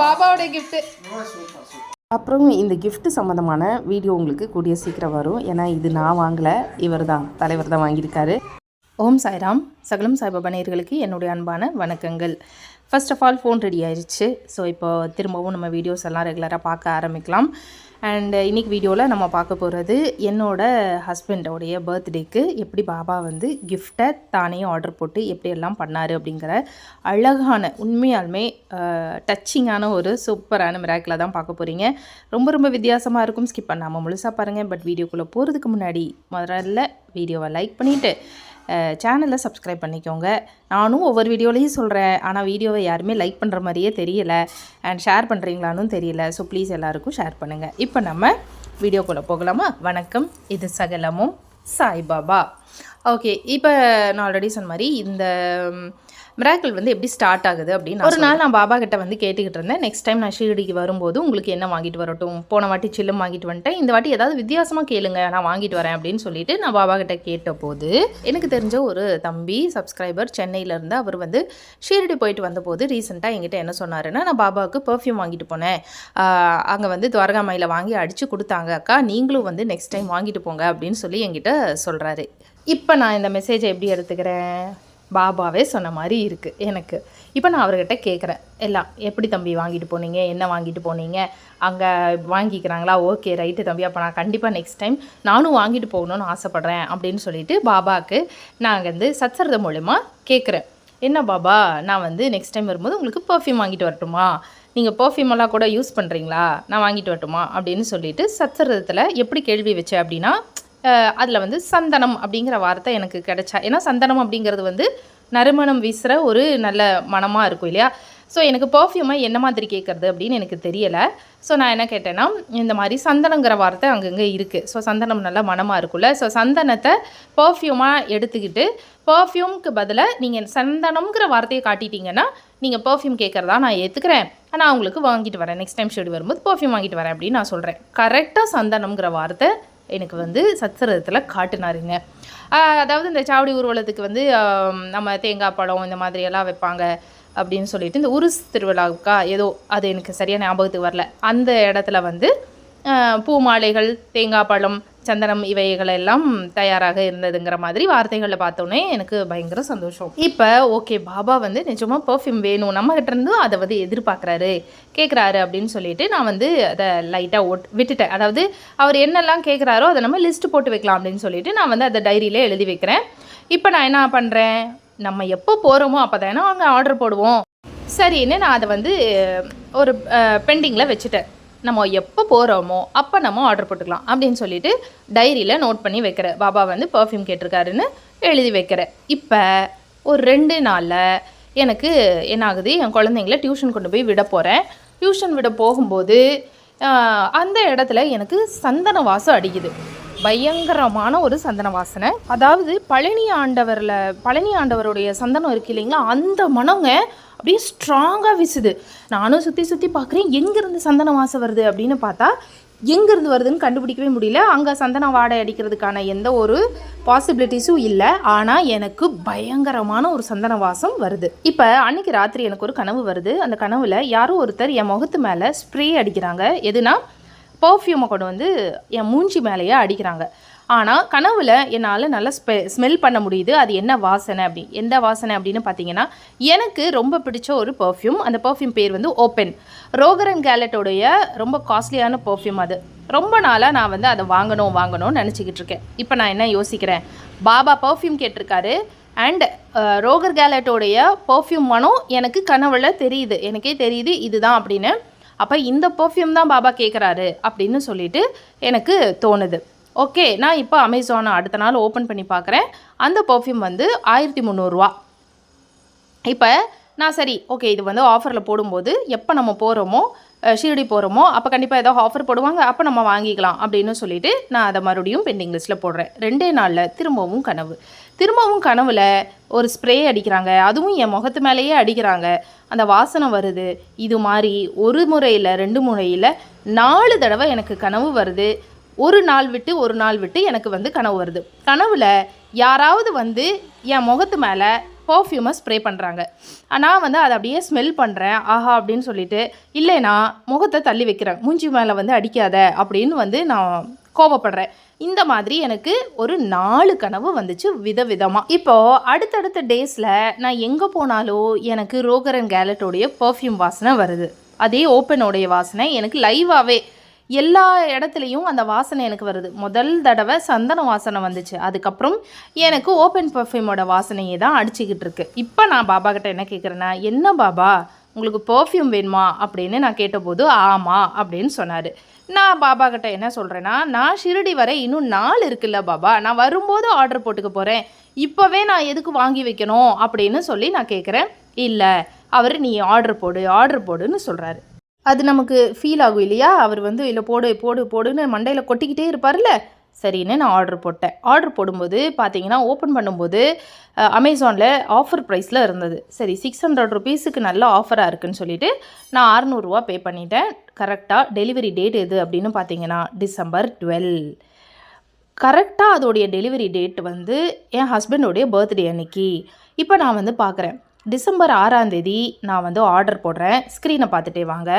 பாபாவோட கிஃப்ட்டு அப்புறம் இந்த gift சம்மந்தமான வீடியோ உங்களுக்கு கூடிய சீக்கிரம் வரும். ஏன்னா இது நான் வாங்கலை இவர் தான் தலைவர் தான் வாங்கியிருக்காரு. ஓம் சாய்ராம். சகலம் சாய்பாபா நேயர்களுக்கு என்னுடைய அன்பான வணக்கங்கள். First of all phone ready ஆயிடுச்சு ஸோ இப்போ திரும்பவும் நம்ம வீடியோஸ் எல்லாம் ரெகுலராக பார்க்க ஆரம்பிக்கலாம். அண்ட் uh, இன்னைக்கு வீடியோவில் நம்ம பார்க்க போகிறது என்னோட ஹஸ்பண்டோடைய பர்த்டேக்கு எப்படி பாபா வந்து கிஃப்டை தானே ஆர்டர் போட்டு எப்படியெல்லாம் பண்ணார் அப்படிங்கிற அழகான உண்மையாலுமே டச்சிங்கான ஒரு சூப்பரான மிராக்கில் தான் பார்க்க போகிறீங்க ரொம்ப ரொம்ப வித்தியாசமாக இருக்கும். ஸ்கிப் பண்ணாமல் முழுசாக பாருங்கள் பட் வீடியோக்குள்ளே போகிறதுக்கு முன்னாடி முதல்ல வீடியோவை லைக் பண்ணிவிட்டு சேனலை சப்ஸ்கிரைப் பண்ணிக்கோங்க. நானும் ஒவ்வொரு வீடியோலையும் சொல்கிறேன் ஆனால் வீடியோவை யாருமே லைக் பண்ணுற மாதிரியே தெரியல. அண்ட் ஷேர் பண்ணுறீங்களானும் தெரியல. ஸோ ப்ளீஸ் எல்லாருக்கும் ஷேர் பண்ணுங்கள் இப்போ நம்ம வீடியோக்குள்ளே போகலாமா? வணக்கம். இது சகலமும் சாய்பாபா. ஓகே இப்போ நான் ஆல்ரெடி சொன்ன மாதிரி இந்த மிராக்கிள் வந்து எப்படி ஸ்டார்ட் ஆகுது அப்படின்னு ஒரு நாள் நான் பாபா கிட்ட வந்து கேட்டுக்கிட்டு இருந்தேன். நெக்ஸ்ட் டைம் நான் ஷீரடிக்கு வரும்போது உங்களுக்கு என்ன வாங்கிட்டு வரட்டும்? போன வாட்டி சில்லும் வாங்கிட்டு வந்துட்டேன். இந்த வாட்டி ஏதாவது வித்தியாசமாக கேளுங்க. நான் வாங்கிட்டு வரேன் அப்படின்னு சொல்லிட்டு நான் பாபா கிட்ட கேட்டபோது எனக்கு தெரிஞ்ச ஒரு தம்பி சப்ஸ்கிரைபர் சென்னையிலேருந்து அவர் வந்து ஷீரடி போயிட்டு வந்தபோது ரீசெண்டாக என்கிட்ட என்ன சொன்னாருன்னா நான் பாபாவுக்கு பெர்ஃப்யூம் வாங்கிட்டு போனேன். அங்கே வந்து துவாரகாமையில் வாங்கி அடித்து கொடுத்தாங்க அக்கா. நீங்களும் வந்து நெக்ஸ்ட் டைம் வாங்கிட்டு போங்க. அப்படின்னு சொல்லி என்கிட்ட சொல்கிறாரு இப்போ நான் இந்த மெசேஜை எப்படி எடுத்துக்கிறேன்? பாபாவே சொன்ன மாதிரி இருக்குது எனக்கு. இப்போ நான் அவர்கிட்ட கேட்குறேன் எல்லாம் எப்படி தம்பி வாங்கிட்டு போனீங்க? என்ன வாங்கிட்டு போனீங்க? அங்கே வாங்கிக்கிறாங்களா? ஓகே ரைட்டு தம்பி. அப்போ நான் கண்டிப்பாக நெக்ஸ்ட் டைம் நானும் வாங்கிட்டு போகணும்னு ஆசைப்பட்றேன் அப்படின்னு சொல்லிட்டு பாபாவுக்கு நான் வந்து சத்சரத மூலயமா கேட்குறேன் என்ன பாபா? நான் வந்து நெக்ஸ்ட் டைம் வரும்போது உங்களுக்கு பர்ஃப்யூம் வாங்கிட்டு வரட்டுமா? நீங்கள் பர்ஃப்யூம் எல்லாம் கூட யூஸ் பண்ணுறீங்களா நான் வாங்கிட்டு வரட்டுமா? அப்படின்னு சொல்லிட்டு சத்சரதத்தில் எப்படி கேள்வி வச்சேன் அப்படின்னா அதில் வந்து சந்தனம் அப்படிங்கிற வார்த்தை எனக்கு கிடைச்சா. ஏன்னா சந்தனம் அப்படிங்கிறது வந்து நறுமணம் வீசுகிற ஒரு நல்ல மனமாக இருக்கும் இல்லையா? ஸோ எனக்கு பர்ஃப்யூமாக என்ன மாதிரி கேட்குறது அப்படின்னு எனக்கு தெரியலை. ஸோ நான் என்ன கேட்டேன்னா இந்த மாதிரி சந்தனங்கிற வார்த்தை அங்கங்கே இருக்குது ஸோ சந்தனம் நல்லா மனமாக இருக்கும்ல. ஸோ சந்தனத்தை பர்ஃப்யூமாக எடுத்துக்கிட்டு பர்ஃப்யூம்க்கு பதிலாக நீங்கள் சந்தனம்ங்கிற வார்த்தையை காட்டிட்டீங்கன்னா நீங்கள் பர்ஃப்யூம் கேட்குறதா நான் ஏற்றுக்கிறேன் நான் உங்களுக்கு வாங்கிட்டு வரேன். நெக்ஸ்ட் டைம் ஷெடி வரும்போது பர்ஃப்யூம் வாங்கிட்டு வரேன் அப்படின்னு நான் சொல்கிறேன் கரெக்டாக சந்தனம்ங்கிற வார்த்தை எனக்கு வந்து சத்சரத்தில் காட்டினாருங்க. அதாவது இந்த சாவடி ஊர்வலத்துக்கு வந்து நம்ம தேங்காய் பழம் இந்த மாதிரி எல்லாம் வைப்பாங்க அப்படின்னு சொல்லிட்டு இந்த உருஸ் திருவிழாவுக்கா ஏதோ அது எனக்கு சரியாக ஞாபகத்துக்கு வரல. அந்த இடத்துல வந்து பூ மாலைகள் தேங்காய் பழம் சந்தனம் இவைகள் எல்லாம் தயாராக இருந்ததுங்கிற மாதிரி வார்த்தைகளில் பார்த்தோன்னே எனக்கு பயங்கர சந்தோஷம். இப்போ ஓகே பாபா வந்து நிஜமாக பர்ஃப்யூம் வேணும். நம்மகிட்ட இருந்து அதை வந்து எதிர்பார்க்குறாரு கேட்குறாரு அப்படின்னு சொல்லிட்டு நான் வந்து அதை லைட்டாக ஓட் விட்டுட்டேன். அதாவது அவர் என்னெல்லாம் கேட்குறாரோ அதை நம்ம லிஸ்ட் போட்டு வைக்கலாம் அப்படின்னு சொல்லிட்டு நான் வந்து அதை டைரியிலே எழுதி வைக்கிறேன். இப்போ நான் என்ன பண்ணுறேன் நம்ம எப்போ போகிறோமோ அப்போ தானே அங்கே ஆர்டர் போடுவோம். சரின்னு நான் அதை வந்து ஒரு பெண்டிங்கில் வச்சுட்டேன். நம்ம எப்போ போகிறோமோ அப்போ நம்ம ஆர்டர் போட்டுக்கலாம் அப்படின்னு சொல்லிட்டு டைரியில் நோட் பண்ணி வைக்கிறேன் பாபா வந்து பர்ஃப்யூம் கேட்டிருக்காருன்னு எழுதி வைக்கிறேன் இப்போ ஒரு ரெண்டு நாளில் எனக்கு என்ன ஆகுது என் குழந்தைங்கள டியூஷன் கொண்டு போய் விட போகிறேன் டியூஷன் விட போகும்போது அந்த இடத்துல எனக்கு சந்தன வாசம் அடிக்குது. பயங்கரமான ஒரு சந்தன வாசனை. அதாவது பழனி ஆண்டவரில் பழனி ஆண்டவருடைய சந்தனம் இருக்கு இல்லைங்களா? அந்த மனங்க அப்படியே ஸ்ட்ராங்காக வீசுது. நானும் சுற்றி சுற்றி பார்க்குறேன் எங்கேருந்து சந்தன வாசம் வருது அப்படின்னு பார்த்தா எங்கேருந்து வருதுன்னு கண்டுபிடிக்கவே முடியல. அங்கே சந்தன வாடை அடிக்கிறதுக்கான எந்த ஒரு பாசிபிலிட்டிஸும் இல்லை. ஆனால் எனக்கு பயங்கரமான ஒரு சந்தன வாசம் வருது. இப்போ அன்னைக்கு ராத்திரி எனக்கு ஒரு கனவு வருது. அந்த கனவில் யாரோ ஒருத்தர் என் முகத்து மேலே ஸ்ப்ரே அடிக்கிறாங்க. எதுனா பர்ஃப்யூமை கொண்டு வந்து என் மூஞ்சி மேலேயே அடிக்கிறாங்க. ஆனால் கனவில் என்னால் நல்லா ஸ்பெ ஸ்மெல் பண்ண முடியுது. அது என்ன வாசனை அப்படி எந்த வாசனை அப்படின்னு பார்த்தீங்கன்னா எனக்கு ரொம்ப பிடிச்ச ஒரு பர்ஃப்யூம் அந்த பர்ஃப்யூம் பேர் வந்து ஓப்பன் ரோகரன் கேலட்டோடைய ரொம்ப காஸ்ட்லியான பர்ஃப்யூம் அது. ரொம்ப நாளாக நான் வந்து அதை வாங்கணும் வாங்கணும்னு நினச்சிக்கிட்டு இருக்கேன். இப்போ நான் என்ன யோசிக்கிறேன்? பாபா பர்ஃப்யூம் கேட்டிருக்காரு. அண்ட் ரோகர் கேலட்டோடைய பர்ஃப்யூம் மனம் எனக்கு கனவுல தெரியுது. எனக்கே தெரியுது இதுதான் அப்படின்னு. அப்போ இந்த பர்ஃப்யூம் தான் பாபா கேட்குறாரு அப்படின்னு சொல்லிட்டு எனக்கு தோணுது. ஓகே நான் இப்போ அமேசானை அடுத்த நாள் ஓப்பன் பண்ணி பார்க்குறேன் அந்த பர்ஃப்யூம் வந்து ஆயிரத்தி முந்நூறுரூவா இப்போ நான் சரி ஓகே இது வந்து ஆஃபரில் போடும்போது எப்போ நம்ம போகிறோமோ ஷீரடி போகிறோமோ அப்போ கண்டிப்பாக ஏதோ ஆஃபர் போடுவாங்க அப்போ நம்ம வாங்கிக்கலாம் அப்படின்னு சொல்லிட்டு நான் அதை மறுபடியும் பெண்டிங் லிஸ்ட்டில் போடுறேன். ரெண்டே நாளில் திரும்பவும் கனவு. திரும்பவும் கனவுல ஒரு ஸ்ப்ரே அடிக்கிறாங்க. அதுவும் என் முகத்து மேலேயே அடிக்கிறாங்க. அந்த வாசனை வருது. இது மாதிரி ஒரு முறையில் ரெண்டு முறையில் நாலு தடவை எனக்கு கனவு வருது. ஒரு நாள் விட்டு ஒரு நாள் விட்டு எனக்கு வந்து கனவு வருது. கனவுல யாராவது வந்து என் முகத்து மேலே பர்ஃப்யூமை ஸ்ப்ரே பண்ணுறாங்க நான் வந்து அதை அப்படியே ஸ்மெல் பண்ணுறேன் ஆஹா அப்படின்னு சொல்லிட்டு இல்லைனா முகத்தை தள்ளி வைக்கிறேன். மூஞ்சி மேலே வந்து அடிக்காத அப்படின்னு வந்து நான் கோவப்படுறேன். இந்த மாதிரி எனக்கு ஒரு நாலு கனவு வந்துச்சு விதவிதமாக இப்போது அடுத்தடுத்த டேஸில் நான் எங்கே போனாலும் எனக்கு ரோகரன் கேலட்டோடைய பர்ஃப்யூம் வாசனை வருது. அதே ஓப்பனோடைய வாசனை எனக்கு லைவாகவே எல்லா இடத்துலையும் அந்த வாசனை எனக்கு வருது. முதல் தடவை சந்தன வாசனை வந்துச்சு. அதுக்கப்புறம் எனக்கு ஓப்பன் பர்ஃப்யூமோட வாசனையே தான் அடிச்சுக்கிட்டு இருக்கு. இப்போ நான் பாபா கிட்ட என்ன கேட்குறேன்னா என்ன பாபா? உங்களுக்கு பர்ஃப்யூம் வேணுமா? அப்படின்னு நான் கேட்டபோது ஆமாம் அப்படின்னு சொன்னார். நான் பாபா கிட்ட என்ன சொல்கிறேன்னா நான் ஷிரடி வரை இன்னும் நாள் இருக்குல்ல பாபா. நான் வரும்போது ஆர்டர் போட்டுக்க போகிறேன் இப்போவே நான் எதுக்கு வாங்கி வைக்கணும் அப்படின்னு சொல்லி நான் கேட்குறேன் இல்லை அவர் நீ ஆர்டர் போடு ஆர்டர் போடுன்னு சொல்கிறாரு அது நமக்கு ஃபீல் ஆகும் இல்லையா? அவர் வந்து இல்லை போடு போடு போடுன்னு மண்டையில் கொட்டிக்கிட்டே இருப்பார்ல சரின்னு நான் ஆர்டர் போட்டேன். ஆர்டர் போடும்போது பார்த்தீங்கன்னா ஓப்பன் பண்ணும்போது அமேசானில் ஆஃபர் ப்ரைஸில் இருந்தது. சரி சிக்ஸ் ஹண்ட்ரட் ருபீஸுக்கு நல்ல ஆஃபராக இருக்குன்னு சொல்லிட்டு நான் அறநூறுவா பே பண்ணிட்டேன். கரெக்டாக டெலிவரி டேட் எது அப்படின்னு பார்த்தீங்கன்னா டிசம்பர் டுவெல் கரெக்டாக அதோடைய டெலிவரி டேட் வந்து என் ஹஸ்பண்டோடைய பர்த்டே அன்னைக்கு. இப்போ நான் வந்து பார்க்குறேன் டிசம்பர் ஆறாம் தேதி நான் வந்து ஆர்டர் போடுறேன். ஸ்க்ரீனை பார்த்துட்டே வாங்க.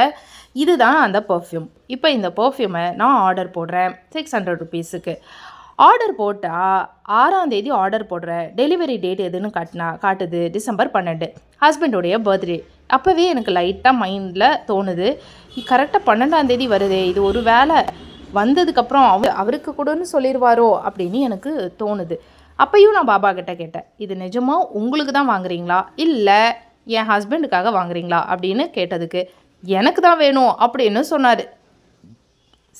இதுதான் அந்த பர்ஃப்யூம் இப்போ இந்த பர்ஃப்யூமை நான் ஆர்டர் போடுறேன். சிக்ஸ் ஹண்ட்ரட் ருபீஸுக்கு ஆர்டர் போட்டால் ஆறாம் தேதி ஆர்டர் போடுற டெலிவரி டேட் எதுன்னு காட்டினா காட்டுது டிசம்பர் பன்னெண்டு. ஹஸ்பண்டோடைய பர்த்டே அப்போவே எனக்கு லைட்டாக மைண்டில் தோணுது. கரெக்டாக பன்னெண்டாம் தேதி வருதே. இது ஒரு வேலை வந்ததுக்கப்புறம் அவர் அவருக்கு கூடன்னு சொல்லிடுவாரோ அப்படின்னு எனக்கு தோணுது. அப்பையும் நான் பாபா கிட்ட கேட்டேன் இது நிஜமாக உங்களுக்கு தான் வாங்குறீங்களா? இல்லை என் ஹஸ்பண்டுக்காக வாங்குறீங்களா? அப்படின்னு கேட்டதுக்கு எனக்கு தான் வேணும் அப்படின்னு சொன்னார்.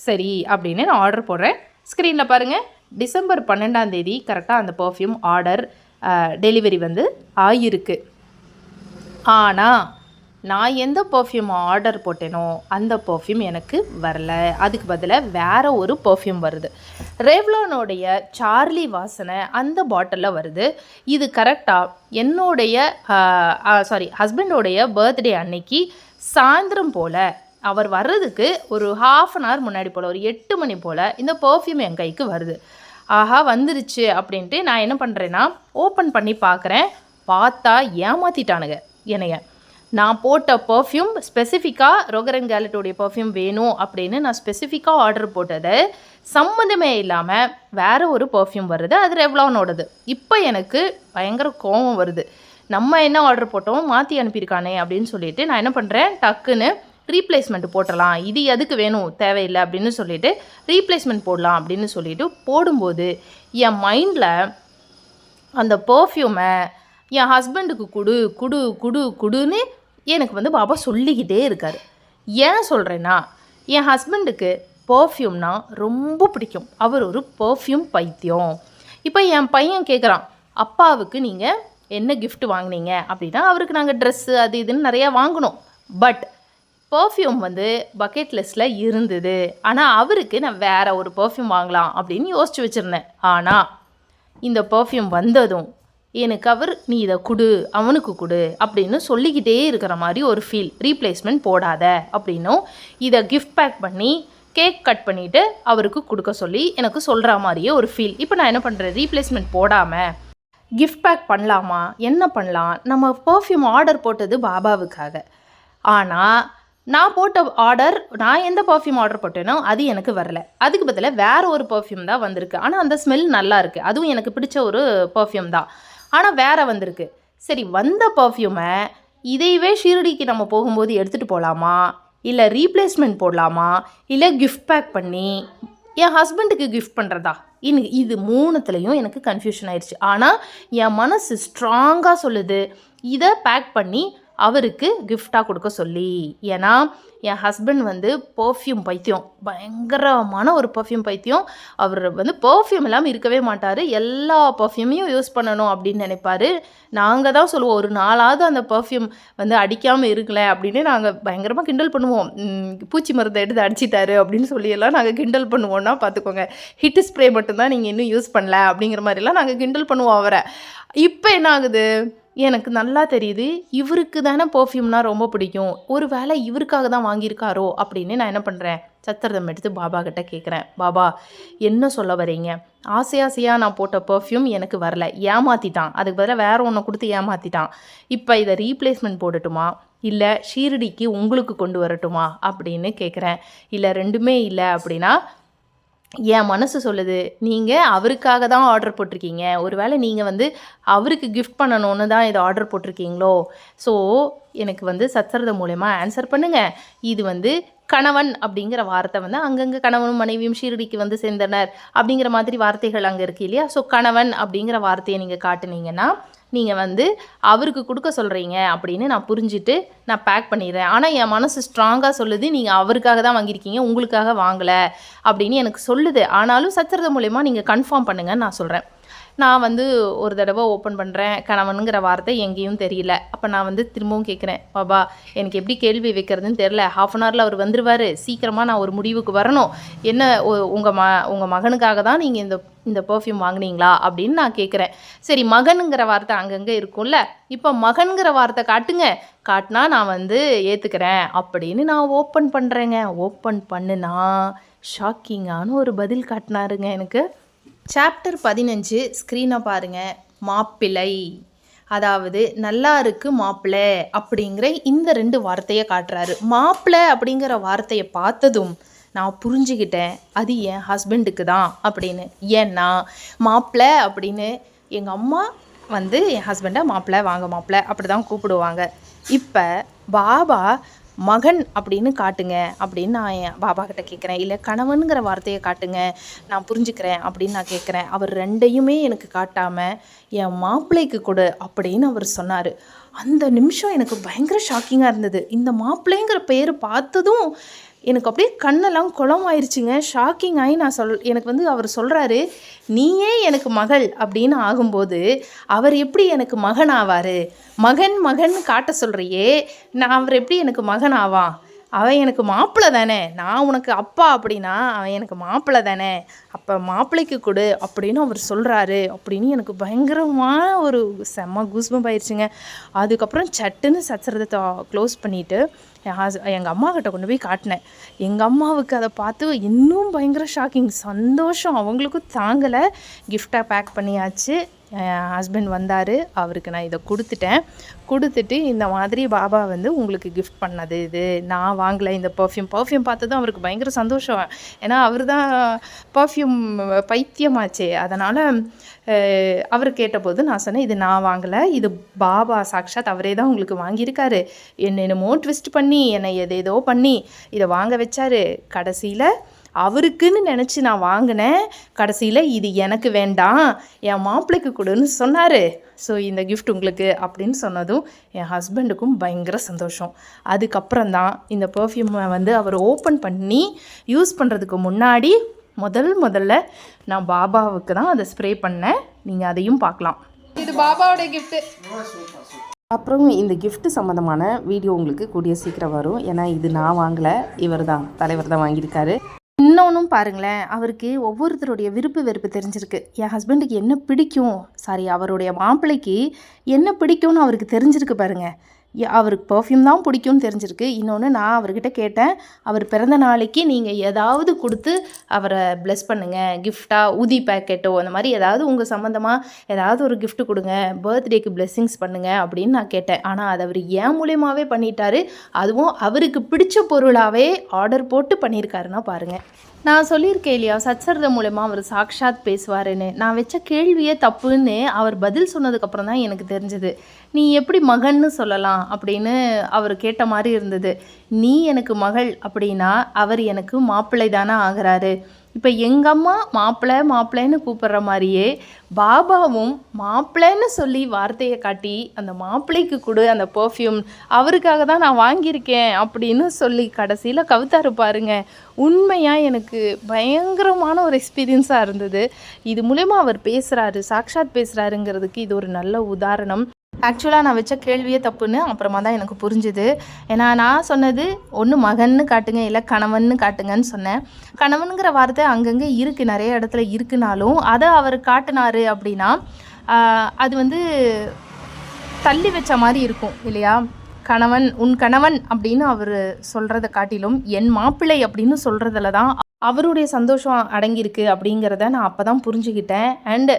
சரி அப்படின்னு நான் ஆர்டர் போடுறேன். ஸ்க்ரீனில் பாருங்கள் டிசம்பர் பன்னெண்டாம் தேதி கரெக்டாக அந்த பர்ஃப்யூம் ஆர்டர் டெலிவரி வந்து ஆகியிருக்கு ஆனால் நான் எந்த பர்ஃப்யூம் ஆர்டர் போட்டேனோ அந்த பர்ஃப்யூம் எனக்கு வரல. அதுக்கு பதிலாக வேறு ஒரு பர்ஃப்யூம் வருது. ரேவ்லானோடைய சார்லி வாசனை அந்த பாட்டிலில் வருது. இது கரெக்டாக என்னுடைய சாரி ஹஸ்பண்டோடைய பர்த்டே அன்னைக்கு சாயந்தரம் போல் அவர் வர்றதுக்கு ஒரு ஹாஃப் அன் ஹவர் முன்னாடி போல் ஒரு எட்டு மணி போல் இந்த பர்ஃப்யூம் என் கைக்கு வருது. ஆஹா வந்துருச்சு அப்படின்ட்டு நான் என்ன பண்ணுறேன்னா ஓப்பன் பண்ணி பார்க்குறேன் பார்த்தா ஏமாற்றிட்டானுங்க என்னைய. நான் போட்ட பர்ஃப்யூம் ஸ்பெசிஃபிக்காக ரோகரன் கேலட்டோடைய பர்ஃப்யூம் வேணும் அப்படின்னு நான் ஸ்பெசிஃபிக்காக ஆர்டர் போட்டது. சம்மந்தமே இல்லாமல் வேறு ஒரு பர்ஃப்யூம் வருது. அது ரெவ்லானோடது இப்போ எனக்கு பயங்கர கோபம் வருது. நம்ம என்ன ஆர்டர் போட்டோம்? மாற்றி அனுப்பியிருக்கானே அப்படின்னு சொல்லிட்டு நான் என்ன பண்ணுறேன் டக்குன்னு ரீப்ளேஸ்மெண்ட் போட்டலாம் இது எதுக்கு வேணும்? தேவையில்லை அப்படின்னு சொல்லிட்டு ரீப்ளேஸ்மெண்ட் போடலாம் அப்படின்னு சொல்லிட்டு போடும்போது என் மைண்டில் அந்த பர்ஃப்யூமை என் ஹஸ்பண்டுக்கு குடு குடு குடு குடுன்னு எனக்கு வந்து பாபா சொல்லிக்கிட்டே இருக்கார். ஏன் சொல்கிறேன்னா என் ஹஸ்பண்டுக்கு பர்ஃப்யூம்னா ரொம்ப பிடிக்கும். அவர் ஒரு பர்ஃப்யூம் பைத்தியம். இப்போ என் பையன் கேட்குறான் அப்பாவுக்கு நீங்கள் என்ன கிஃப்ட் வாங்குனீங்க? அப்படின்னா அவருக்கு நாங்கள் ட்ரெஸ்ஸு அது இதுன்னு நிறையா வாங்கினோம். பட் பர்ஃப்யூம் வந்து பக்கெட் லிஸ்ட்டில் இருந்தது. ஆனால் அவருக்கு நான் வேறு ஒரு பர்ஃப்யூம் வாங்கலாம் அப்படின்னு யோசிச்சு வச்சுருந்தேன். ஆனால் இந்த பர்ஃப்யூம் வந்ததும் எனக்கு அவர் நீ இதை கொடு அவனுக்கு கொடு அப்படின்னு சொல்லிக்கிட்டே இருக்கிற மாதிரி ஒரு ஃபீல் ரீப்ளேஸ்மெண்ட் போடாத அப்படின்னும் இதை கிஃப்ட் பேக் பண்ணி கேக் கட் பண்ணிவிட்டு அவருக்கு கொடுக்க சொல்லி எனக்கு சொல்கிற மாதிரியே ஒரு ஃபீல் இப்போ நான் என்ன பண்ணுறேன் ரீப்ளேஸ்மெண்ட் போடாமல் கிஃப்ட் பேக் பண்ணலாமா? என்ன பண்ணலாம்? நம்ம பர்ஃப்யூம் ஆர்டர் போட்டது பாபாவுக்காக. ஆனால் நான் போட்ட ஆர்டர் நான் எந்த பர்ஃப்யூம் ஆர்டர் போட்டேனோ அது எனக்கு வரல. அதுக்கு பதிலாக வேறு ஒரு பர்ஃப்யூம் தான் வந்திருக்கு. ஆனால் அந்த ஸ்மெல் நல்லா இருக்குது அதுவும் எனக்கு பிடிச்ச ஒரு பர்ஃப்யூம் தான். ஆனால் வேறு வந்திருக்கு. சரி வந்த பர்ஃப்யூமை இதையவே ஷீரடிக்கு நம்ம போகும்போது எடுத்துகிட்டு போகலாமா இல்லை ரீப்ளேஸ்மெண்ட் போடலாமா? இல்லை கிஃப்ட் பேக் பண்ணி என் ஹஸ்பண்டுக்கு கிஃப்ட் பண்ணுறதா இனி இது மூணுத்துலேயும் எனக்கு கன்ஃபியூஷன் ஆயிடுச்சு ஆனால் என் மனசு ஸ்ட்ராங்காக சொல்லுது. இதை பேக் பண்ணி அவருக்கு கிஃப்டாக கொடுக்க சொல்லி. ஏன்னா என் ஹஸ்பண்ட் வந்து பர்ஃப்யூம் பைத்தியம். பயங்கரமான ஒரு பர்ஃப்யூம் பைத்தியம். அவர் வந்து பர்ஃப்யூம் இல்லாமல் இருக்கவே மாட்டார். எல்லா பர்ஃப்யூமையும் யூஸ் பண்ணணும் அப்படின்னு நினைப்பார். நாங்கள் தான் சொல்லுவோம் ஒரு நாளாவது அந்த பர்ஃப்யூம் வந்து அடிக்காமல் இருக்கல அப்படின்னு நாங்கள் பயங்கரமாக கிண்டல் பண்ணுவோம். பூச்சி மருந்தை எடுத்து அடிச்சிட்டாரு அப்படின்னு சொல்லியெல்லாம் நாங்கள் கிண்டல் பண்ணுவோன்னா பார்த்துக்கோங்க ஹிட் ஸ்ப்ரே மட்டும்தான் நீங்கள் இன்னும் யூஸ் பண்ணல அப்படிங்கிற மாதிரிலாம் நாங்கள் கிண்டல் பண்ணுவோம் அவரை. இப்போ என்ன ஆகுது? எனக்கு நல்லா தெரியுது இவருக்கு தானே பர்ஃப்யூம்னால் ரொம்ப பிடிக்கும். ஒரு வேளை இவருக்காக தான் வாங்கியிருக்காரோ அப்படின்னு நான் என்ன பண்ணுறேன் சத்திரதம் எடுத்து பாபா கிட்ட கேட்குறேன் பாபா என்ன சொல்ல வரீங்க ஆசை ஆசையாக நான் போட்ட பர்ஃப்யூம் எனக்கு வரல. ஏமாற்றிட்டான் அதுக்கு பதிலாக வேறு ஒன்று கொடுத்து ஏமாற்றிட்டான் இப்போ இதை ரீப்ளேஸ்மெண்ட் போடட்டுமா? இல்லை ஷீரடிக்கு உங்களுக்கு கொண்டு வரட்டுமா? அப்படின்னு கேட்குறேன் இல்லை ரெண்டுமே இல்லை அப்படின்னா என் மனசு சொல்லுது நீங்கள் அவருக்காக தான் ஆர்டர் போட்டிருக்கீங்க. ஒருவேளை நீங்கள் வந்து அவருக்கு கிஃப்ட் பண்ணணும்னு தான் இதை ஆர்டர் போட்டிருக்கீங்களோ? ஸோ எனக்கு வந்து சத்திரதம் மூலயமா ஆன்சர் பண்ணுங்கள் இது வந்து கணவன் அப்படிங்கிற வார்த்தை வந்து அங்கங்கே கணவனும் மனைவியும் ஷீரடிக்கு வந்து சேர்ந்தனர் அப்படிங்கிற மாதிரி வார்த்தைகள் அங்கே இருக்கு இல்லையா? ஸோ கணவன் அப்படிங்கிற வார்த்தையை நீங்கள் காட்டுனீங்கன்னா நீங்கள் வந்து அவருக்கு கொடுக்க சொல்கிறீங்க அப்படின்னு நான் புரிஞ்சுட்டு நான் பேக் பண்ணிடுறேன். ஆனால் என் மனசு ஸ்ட்ராங்காக சொல்லுது நீங்கள் அவருக்காக தான் வாங்கியிருக்கீங்க உங்களுக்காக வாங்கலை அப்படின்னு எனக்கு சொல்லுது. ஆனாலும் சத்திரத மூலயமா நீங்கள் கன்ஃபார்ம் பண்ணுங்கன்னு நான் சொல்கிறேன் நான் வந்து ஒரு தடவை ஓப்பன் பண்ணுறேன் கணவனுங்கிற வார்த்தை எங்கேயும் தெரியல. அப்போ நான் வந்து திரும்பவும் கேட்குறேன் பாபா எனக்கு எப்படி கேள்வி வைக்கிறதுன்னு தெரில ஹாஃப் அன் ஹவரில் அவர் வந்துருவார். சீக்கிரமாக நான் ஒரு முடிவுக்கு வரணும். என்ன உங்கள் ம உங்கள் மகனுக்காக தான் நீங்கள் இந்த இந்த பர்ஃப்யூம் வாங்குனீங்களா? அப்படின்னு நான் கேட்குறேன் சரி மகனுங்கிற வார்த்தை அங்கங்கே இருக்கும்ல. இப்போ மகனுங்கிற வார்த்தை காட்டுங்க. காட்டினா நான் வந்து ஏற்றுக்கிறேன் அப்படின்னு நான் ஓப்பன் பண்ணுறேங்க ஓப்பன் பண்ணுனா ஷாக்கிங்கான ஒரு பதில் காட்டினாருங்க எனக்கு. சாப்டர் பதினஞ்சு ஸ்க்ரீனை பாருங்கள் மாப்பிள்ளை. அதாவது நல்லா இருக்கு மாப்பிள்ளை அப்படிங்கிற இந்த ரெண்டு வார்த்தையை காட்டுறாரு. மாப்பிள்ளை அப்படிங்கிற வார்த்தையை பார்த்ததும் நான் புரிஞ்சுக்கிட்டேன் அது என் ஹஸ்பண்டுக்கு தான் அப்படின்னு. ஏன்னா மாப்பிள்ளை அப்படின்னு எங்கள் அம்மா வந்து என் ஹஸ்பண்டை மாப்பிள்ளை வாங்க மாப்பிள்ளை அப்படி தான் கூப்பிடுவாங்க. இப்போ பாபா மகன் அப்படின்னு காட்டுங்க அப்படின்னு நான் என் பாபா கிட்ட கேட்குறேன் இல்லை கணவனுங்கிற வார்த்தையை காட்டுங்க. நான் புரிஞ்சுக்கிறேன் அப்படின்னு நான் கேட்குறேன் அவர் ரெண்டையுமே எனக்கு காட்டாமல் என் மாப்பிள்ளைக்கு கொடு அப்படின்னு அவர் சொன்னார். அந்த நிமிஷம் எனக்கு பயங்கர ஷாக்கிங்காக இருந்தது. இந்த மாப்பிள்ளைங்கிற பேர் பார்த்ததும் எனக்கு அப்படியே கண்ணெல்லாம் குளம் ஆயிடுச்சுங்க ஷாக்கிங் ஆகி நான் சொல் எனக்கு வந்து அவர் சொல்கிறாரு நீயே எனக்கு மகள் அப்படின்னு ஆகும்போது அவர் எப்படி எனக்கு மகன் ஆவார் மகன் மகன் காட்ட சொல்கிறியே நான் அவர் எப்படி எனக்கு மகன் ஆவான் அவன் எனக்கு மாப்பிள்ளை தானே. நான் உனக்கு அப்பா அப்படின்னா அவன் எனக்கு மாப்பிள்ளை தானே. அப்போ மாப்பிள்ளைக்கு கொடு அப்படின்னு அவர் சொல்கிறாரு அப்படின்னு எனக்கு பயங்கரமான ஒரு செம்ம கூஸ்பம் ஆயிடுச்சுங்க அதுக்கப்புறம் சட்டுன்னு சச்சரதத்தை க்ளோஸ் பண்ணிவிட்டு எங்கள் அம்மா கிட்ட கொண்டு போய் காட்டினேன். எங்கள் அம்மாவுக்கு அதை பார்த்து இன்னும் பயங்கர ஷாக்கிங் சந்தோஷம். அவங்களுக்கும் தாங்கலை. கிஃப்டாக பேக் பண்ணியாச்சு. ஹஸ்பண்ட் வந்தார். அவருக்கு நான் இதை கொடுத்துட்டேன். கொடுத்துட்டு இந்த மாதிரி பாபா வந்து உங்களுக்கு கிஃப்ட் பண்ணது இது. நான் வாங்கலை இந்த பர்ஃப்யூம் பர்ஃப்யூம் பார்த்ததும் அவருக்கு பயங்கர சந்தோஷம். ஏன்னா அவர் தான் பர்ஃப்யூம் பைத்தியமாச்சே. அதனால் அவர் கேட்டபோது நான் சொன்னேன் இது நான் வாங்கலை. இது பாபா சாக்ஷாத் அவரே தான் உங்களுக்கு வாங்கியிருக்காரு. என்னென்னமோ ட்விஸ்ட் பண்ணி என்னை எதேதோ பண்ணி இதை வாங்க வச்சாரு. கடைசியில் அவருக்குன்னு நினச்சி நான் வாங்கினேன். கடைசியில் இது எனக்கு வேண்டாம். என் மாப்பிள்ளைக்கு கொடுன்னு சொன்னார். ஸோ இந்த கிஃப்ட் உங்களுக்கு அப்படின்னு சொன்னதும் என் ஹஸ்பண்டுக்கும் பயங்கர சந்தோஷம். அதுக்கப்புறம் தான் இந்த பர்ஃப்யூமை வந்து அவர் ஓப்பன் பண்ணி யூஸ் பண்ணுறதுக்கு முன்னாடி முதல் முதல்ல நான் பாபாவுக்கு தான் அதை ஸ்ப்ரே பண்ணேன். நீங்கள் அதையும் பார்க்கலாம். இது பாபாவோட gift. அப்புறம் இந்த gift சம்மந்தமான வீடியோ உங்களுக்கு கூடிய சீக்கிரம் வரும். ஏன்னா இது நான் வாங்கலை. இவர் தான் தலைவர் தான் வாங்கியிருக்காரு. இன்னொன்றும் பாருங்களேன் அவருக்கு ஒவ்வொருத்தருடைய விருப்பு வெறுப்பு தெரிஞ்சிருக்கு. என் ஹஸ்பண்டுக்கு என்ன பிடிக்கும்? சாரி அவருடைய மாப்பிள்ளைக்கு என்ன பிடிக்கும்னு அவருக்கு தெரிஞ்சிருக்கு பாருங்கள் அவருக்கு பர்ஃப்யூம் தான் பிடிக்கும்னு தெரிஞ்சிருக்கு. இன்னொன்று நான் அவர்கிட்ட கேட்டேன். அவர் பிறந்த நாளைக்கு நீங்கள் ஏதாவது கொடுத்து அவரை ப்ளெஸ் பண்ணுங்கள் கிஃப்டாக ஊதி பேக்கெட்டோ அந்த மாதிரி ஏதாவது உங்கள் சம்மந்தமாக ஏதாவது ஒரு கிஃப்ட் கொடுங்க. பர்த்டேக்கு பிளெஸ்ஸிங்ஸ் பண்ணுங்கள் அப்படின்னு நான் கேட்டேன். ஆனால் அது அவர் ஏன் மூலியமாகவே பண்ணிட்டாரு? அதுவும் அவருக்கு பிடிச்ச பொருளாகவே ஆர்டர் போட்டு பண்ணியிருக்காருன்னா பாருங்கள் நான் சொல்லியிருக்கேன் இல்லையா சச்சரத மூலமாக அவர் சாக்ஷாத் பேசுவாருன்னு. நான் வச்ச கேள்வியே தப்புன்னு அவர் பதில் சொன்னதுக்கப்புறம் தான் எனக்கு தெரிஞ்சது. நீ எப்படி மகன்னு சொல்லலாம் அப்படின்னு அவர் கேட்ட மாதிரி இருந்தது. நீ எனக்கு மகள் அப்படின்னா அவர் எனக்கு மாப்பிள்ளை தானே ஆகிறாரு. இப்போ எங்கள் அம்மா மாப்பிள்ளை மாப்பிள்ளைன்னு கூப்பிடுற மாதிரியே பாபாவும் மாப்பிள்ளைன்னு சொல்லி வார்த்தையை காட்டி அந்த மாப்பிள்ளைக்கு கொடு அந்த பர்ஃப்யூம் அவருக்காக தான் நான் வாங்கியிருக்கேன் அப்படின்னு சொல்லி கடைசியில் கவிதாரு பாருங்க. உண்மையாக எனக்கு பயங்கரமான ஒரு எக்ஸ்பீரியன்ஸாக இருந்தது. இது மூலயமா அவர் பேசுகிறாரு சாக்ஷாத் பேசுகிறாருங்கிறதுக்கு இது ஒரு நல்ல உதாரணம். ஆக்சுவலாக நான் வச்ச கேள்வியே தப்புன்னு அப்புறமா தான் எனக்கு புரிஞ்சுது. ஏன்னா நான் சொன்னது ஒன்று மகன்னு காட்டுங்க இல்லை கணவன்னு காட்டுங்கன்னு சொன்னேன். கணவனுங்கிற வார்த்தை அங்கங்கே இருக்குது நிறைய இடத்துல இருக்குனாலும் அதை அவர் காட்டினாரு அப்படின்னா அது வந்து தள்ளி வச்ச மாதிரி இருக்கும் இல்லையா? கணவன் உன் கணவன் அப்படின்னு அவர் சொல்கிறத காட்டிலும் என் மாப்பிள்ளை அப்படின்னு சொல்கிறதுல தான் அவருடைய சந்தோஷம் அடங்கியிருக்கு அப்படிங்கிறத நான் அப்போ தான் புரிஞ்சுக்கிட்டேன் அண்டு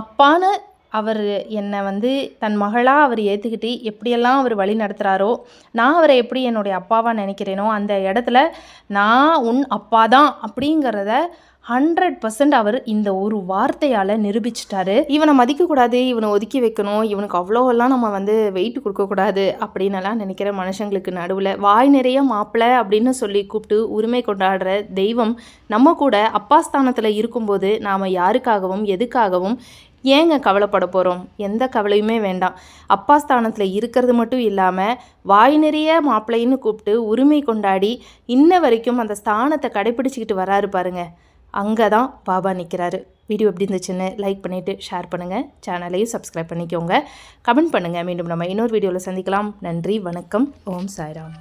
அப்பான்னு அவர் என்னை வந்து தன் மகளாக அவர் ஏற்றுக்கிட்டு எப்படியெல்லாம் அவர் வழி நடத்துகிறாரோ நான் அவரை எப்படி என்னுடைய அப்பாவாக நினைக்கிறேனோ அந்த இடத்துல நான் உன் அப்பா தான் அப்படிங்கிறத ஹண்ட்ரட் பர்சன்ட் அவர் இந்த ஒரு வார்த்தையால் நிரூபிச்சிட்டாரு. இவனை மதிக்கக்கூடாது இவனை ஒதுக்கி வைக்கணும் இவனுக்கு அவ்வளோவெல்லாம் நம்ம வந்து வெயிட் கொடுக்கக்கூடாது அப்படின்னலாம் நினைக்கிற மனுஷங்களுக்கு நடுவில் வாய் நிறைய மாப்பிள்ளை அப்படின்னு சொல்லி கூப்பிட்டு உரிமை கொண்டாடுற தெய்வம் நம்ம கூட அப்பா ஸ்தானத்தில் இருக்கும்போது நாம் யாருக்காகவும் எதுக்காகவும் ஏங்க கவலைப்பட போகிறோம் எந்த கவலையுமே வேண்டாம். அப்பா ஸ்தானத்தில் இருக்கிறது மட்டும் இல்லாமல் வாய் நிறைய மாப்பிள்ளைன்னு கூப்பிட்டு உரிமை கொண்டாடி இன்ன வரைக்கும் அந்த ஸ்தானத்தை கடைப்பிடிச்சிக்கிட்டு வராரு பாருங்க. அங்கே தான் பாபா நிற்கிறாரு வீடியோ எப்படி இருந்துச்சுன்னு லைக் பண்ணிவிட்டு ஷேர் பண்ணுங்கள் சேனலையும் சப்ஸ்கிரைப் பண்ணிக்கோங்க. கமெண்ட் பண்ணுங்கள் மீண்டும் நம்ம இன்னொரு வீடியோவில் சந்திக்கலாம். நன்றி வணக்கம். ஓம் சாய்ராம்.